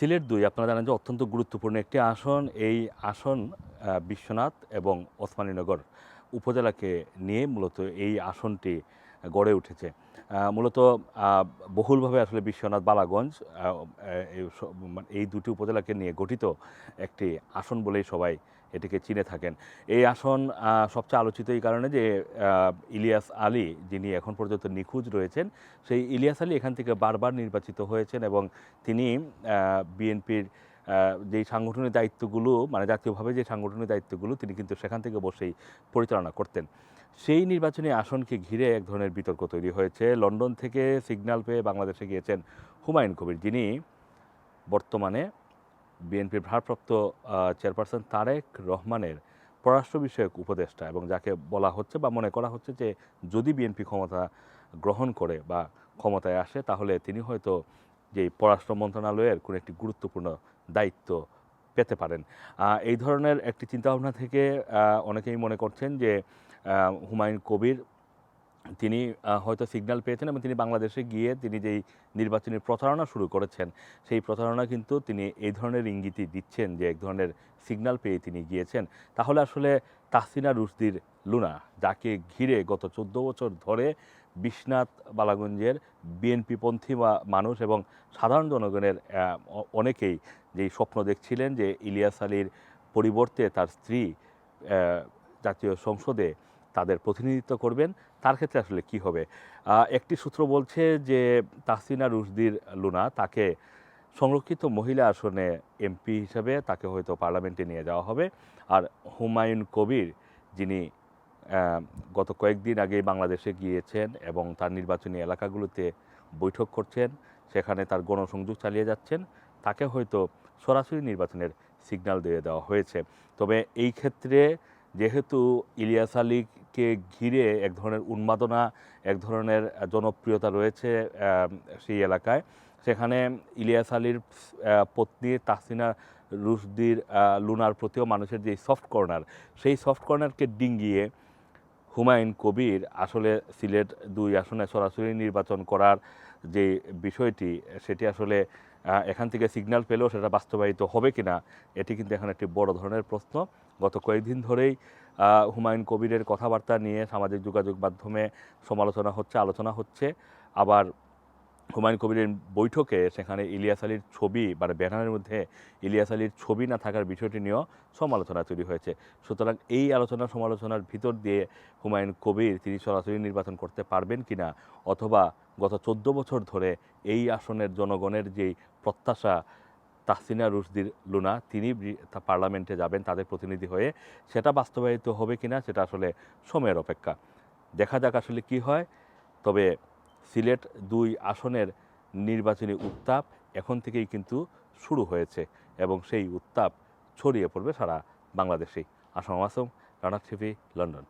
সিলেট দুই, আপনারা জানেন যে অত্যন্ত গুরুত্বপূর্ণ একটি আসন। এই আসন বিশ্বনাথ এবং ওসমানীনগর উপজেলাকে নিয়ে মূলত এই আসনটি গড়ে উঠেছে। মূলত বহুলভাবে আসলে বিশ্বনাথ, বালাগঞ্জ মানে এই দুটি উপজেলাকে নিয়ে গঠিত একটি আসন বলেই সবাই এটিকে চিনে থাকেন। এই আসন সবচেয়ে আলোচিত এই কারণে যে ইলিয়াস আলী যিনি এখন পর্যন্ত নিখোঁজ রয়েছেন, সেই ইলিয়াস আলী এখান থেকে বারবার নির্বাচিত হয়েছেন এবং তিনি বিএনপির যেই সাংগঠনিক দায়িত্বগুলো মানে জাতীয়ভাবে যে সাংগঠনিক দায়িত্বগুলো, তিনি কিন্তু সেখান থেকে বসেই পরিচালনা করতেন। সেই নির্বাচনী আসনকে ঘিরে এক ধরনের বিতর্ক তৈরি হয়েছে। লন্ডন থেকে সিগন্যাল পেয়ে বাংলাদেশে গিয়েছেন হুমায়ুন কবির, যিনি বর্তমানে বিএনপির ভারপ্রাপ্ত চেয়ারপারসন তারেক রহমানের পররাষ্ট্র বিষয়ক উপদেষ্টা এবং যাকে বলা হচ্ছে বা মনে করা হচ্ছে যে যদি বিএনপি ক্ষমতা গ্রহণ করে বা ক্ষমতায় আসে, তাহলে তিনি হয়তো যে পররাষ্ট্র মন্ত্রণালয়ের কোনো একটি গুরুত্বপূর্ণ দায়িত্ব পেতে পারেন। এই ধরনের একটি চিন্তাভাবনা থেকে অনেকেই মনে করছেন যে হুমায়ুন কবির তিনি হয়তো সিগন্যাল পেয়েছেন এবং তিনি বাংলাদেশে গিয়ে তিনি যেই নির্বাচনী প্রচারণা শুরু করেছেন, সেই প্রচারণা কিন্তু তিনি এই ধরনের ইঙ্গিতই দিচ্ছেন যে এক ধরনের সিগন্যাল পেয়ে তিনি গিয়েছেন। তাহলে আসলে তাহসিনা রুশদির লুনা, যাকে ঘিরে গত চোদ্দ বছর ধরে বিশ্বনাথ বালাগঞ্জের বিএনপিপন্থী বা- মানুষ এবং সাধারণ জনগণের অনেকেই যেই স্বপ্ন দেখছিলেন যে ইলিয়াস আলীর পরিবর্তে তার স্ত্রী জাতীয় সংসদে তাদের প্রতিনিধিত্ব করবেন। তার ক্ষেত্রে আসলে কি হবে? একটি সূত্র বলছে যে তাসিনা রুশদির লুনা তাকে সংরক্ষিত মহিলা আসনে এমপি হিসেবে তাকে হয়তো পার্লামেন্টে নিয়ে যাওয়া হবে। আর হুমায়ুন কবির, যিনি গত কয়েকদিন আগে বাংলাদেশে গিয়েছেন এবং তার নির্বাচনী এলাকাগুলোতে বৈঠক করছেন, সেখানে তার গণসংযোগ চালিয়ে যাচ্ছেন, তাকে হয়তো সরাসরি নির্বাচনের সিগন্যাল দিয়ে দেওয়া হয়েছে। তবে এই ক্ষেত্রে যেহেতু ইলিয়াস আলীকে ঘিরে এক ধরনের উন্মাদনা, এক ধরনের জনপ্রিয়তা রয়েছে সেই এলাকায়, সেখানে ইলিয়াস আলীর পত্নী তাহসিনা রুশদির লুনার প্রতিও মানুষের যে সফট কর্নার সেই সফট কর্নারকে ডিঙ্গিয়ে হুমায়ুন কবির আসলে সিলেট দুই আসনে সরাসরি নির্বাচন করার যে বিষয়টি, সেটি আসলে এখান থেকে সিগন্যাল পেলেও সেটা বাস্তবায়িত হবে কি না এটি কিন্তু এখন একটি বড় ধরনের প্রশ্ন। গত কয়েকদিন ধরেই হুমায়ুন কবিরের কথাবার্তা নিয়ে সামাজিক যোগাযোগ মাধ্যমে সমালোচনা হচ্ছে, আলোচনা হচ্ছে। আবার হুমায়ুন কবিরের বৈঠকে সেখানে ইলিয়াস আলীর ছবি বা ব্যানারের মধ্যে ইলিয়াস আলীর ছবি না থাকার বিষয়টি নিয়েও সমালোচনা তৈরি হয়েছে। সুতরাং এই আলোচনা সমালোচনার ভিতর দিয়ে হুমায়ুন কবির তিনি সরাসরি নির্বাচন করতে পারবেন কিনা অথবা গত চোদ্দ বছর ধরে এই আসনের জনগণের যেই প্রত্যাশা, তাহসিনা রুশদির লুনা, তিনি পার্লামেন্টে যাবেন, তাদের প্রতিনিধি হয়ে, সেটা বাস্তবায়িত হবে কিনা সেটা আসলে সময়ের অপেক্ষা। দেখা যাক আসলে কি হয়, তবে সিলেট দুই আসনের নির্বাচনী উত্তাপ এখন থেকেই কিন্তু শুরু হয়েছে এবং সেই উত্তাপ ছড়িয়ে পড়বে সারা বাংলাদেশেই। Assam Assam, Rana TV, London.